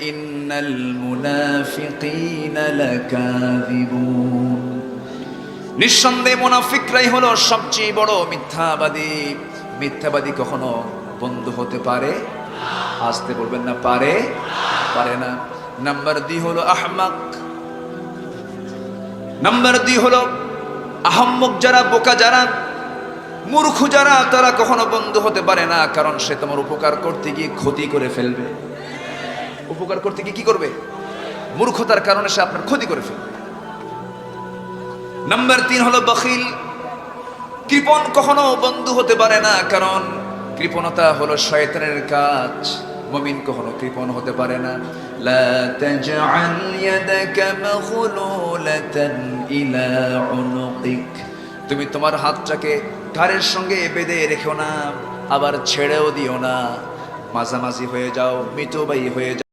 ইন্নাল মুনাফিকিনা লাকাযিবুন। নিঃসন্দেহে মুনাফিকরাই হলো সবচেয়ে বড় মিথ্যাবাদী। মিথ্যাবাদী কখনো বন্ধু হতে পারে? আসতে বলবেন না, পারে? পারে না। নাম্বার দুই হলো আহমাক। নাম্বার দুই হলো আহম্মক যারা, বোকা যারা, মূর্খ যারা, তারা কখনো বন্ধু হতে পারে না, কারণ সে তোমার উপকার করতে গিয়ে ক্ষতি করে ফেলবে। উপকার করতে গিয়ে কি করবে? মূর্খতার কারণে সে আপনার ক্ষতি করে ফেলবে। নাম্বার তিন হলো বখিল। কৃপণ কখনো বন্ধু হতে পারে না, কারণ কৃপণতা হলো শয়তানের কাজ। মুমিন কখনো কৃপণ হতে পারে না। তুমি তোমার হাতটাকে ঘাড়ের সঙ্গে বেঁধে রেখো না, আবার ছেড়েও দিও না। মাঝামাঝি হয়ে যাও মিতবাই হয়ে যাও।